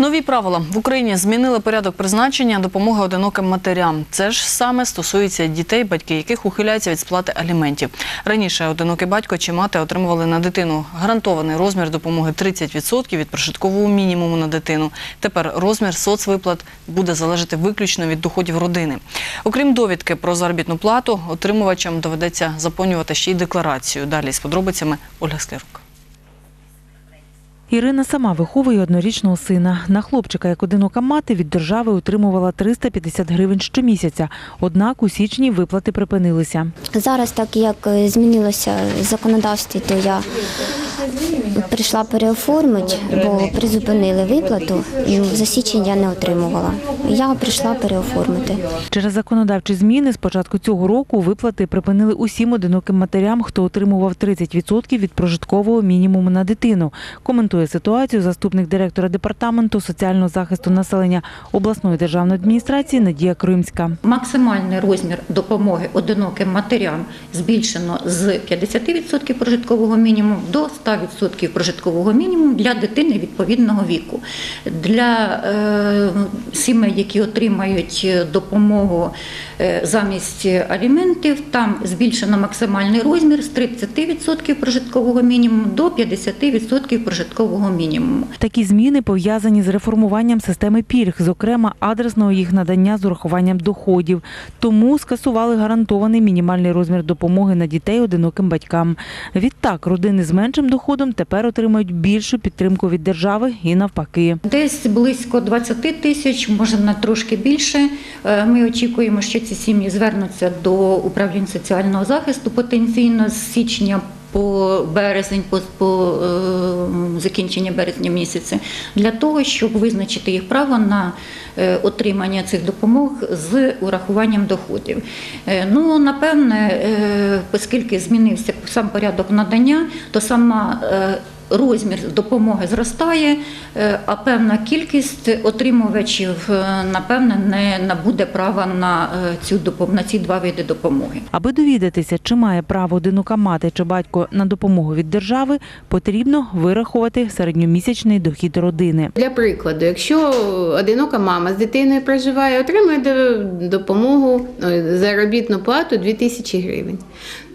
Нові правила в Україні змінили порядок призначення допомоги одиноким матерям. Це ж саме стосується дітей, батьки яких ухиляються від сплати аліментів. Раніше одинокий батько чи мати отримували на дитину гарантований розмір допомоги 30% від прожиткового мінімуму на дитину. Тепер розмір соцвиплат буде залежати виключно від доходів родини. Окрім довідки про заробітну плату, отримувачам доведеться заповнювати ще й декларацію. Далі з подробицями Ольга Склярук. Ірина сама виховує однорічного сина. На хлопчика, як одинока мати, від держави отримувала 350 гривень щомісяця. Однак у січні виплати припинилися. Зараз, так як е, змінилося законодавство, то я прийшла переоформити, бо призупинили виплату. і За січень я не отримувала. Я прийшла переоформити. Через законодавчі зміни з початку цього року виплати припинили усім одиноким матерям, хто отримував 30% від прожиткового мінімуму на дитину. Коментує ситуацію заступник директора департаменту соціального захисту населення обласної державної адміністрації Надія Кримська. Максимальний розмір допомоги одиноким матерям збільшено з 50% прожиткового мінімуму до 100% прожиткового мінімуму для дитини відповідного віку. Для е, сімей, які отримають допомогу е, замість аліментів, там збільшено максимальний розмір з 30% прожиткового мінімуму до 50% прожиткового мінімуму. Такі зміни пов'язані з реформуванням системи пільг, зокрема адресного їх надання з урахуванням доходів. Тому скасували гарантований мінімальний розмір допомоги на дітей одиноким батькам. Відтак, родини з меншим доходом тепер отримають більшу підтримку від держави і навпаки. Десь близько 20 тисяч, може на трошки більше. Е, Ми очікуємо, що ці сім'ї звернуться до управлінь соціального захисту потенційно з січня. По березень, по, по е, закінчення березня місяця, для того, щоб визначити їх право на е, отримання цих допомог з урахуванням доходів. Е, ну, напевне, е, оскільки змінився сам порядок надання, то сама е, розмір допомоги зростає, е, а певна кількість отримувачів, е, напевне, не набуде права на е, цю допом- на ці два види допомоги. Аби довідатися, чи має право одинока мати чи батько на допомогу від держави, потрібно вирахувати середньомісячний дохід родини. Для прикладу, якщо одинока мама з дитиною проживає, отримує допомогу е, заробітну плату 2000 гривень.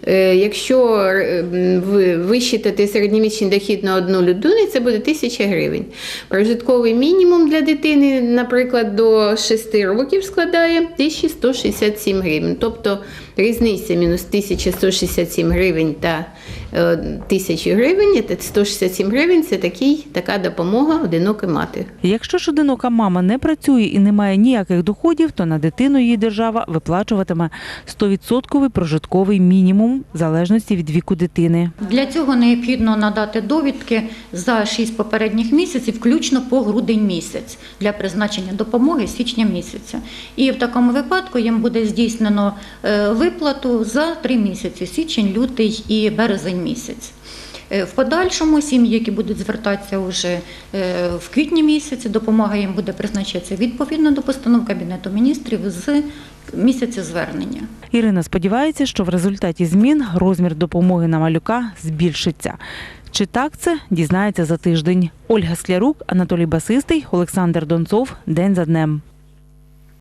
Е, Якщо е, ви висчитати середньомісячний дохід на одну людину, це буде 1000 гривень. Прожитковий мінімум для дитини, наприклад, до 6 років складає 1167 гривень. Тобто різниця мінус 1167 гривень та е, 1000 гривень, це 167 гривень це такий, така допомога одинокої мати. Якщо ж одинока мама не працює і не має ніяких доходів, то на дитину її держава виплачуватиме 100% прожитковий мінімум в залежності від віку дитини. Для цього необхідно надати довідки за 6 попередніх місяців, включно по грудень місяць, для призначення допомоги січня місяця. І в такому випадку їм буде здійснено е, виплату за 3 місяці січень, лютий і березень місяць. Е, В подальшому сім'ї, які будуть звертатися вже е, в квітні місяці, допомога їм буде призначатися відповідно до постанов Кабінету міністрів з місяця звернення. Ірина сподівається, що в результаті змін розмір допомоги на малюка збільшиться. Чи так це дізнається за тиждень? Ольга Склярук, Анатолій Басистий, Олександр Донцов. День за днем.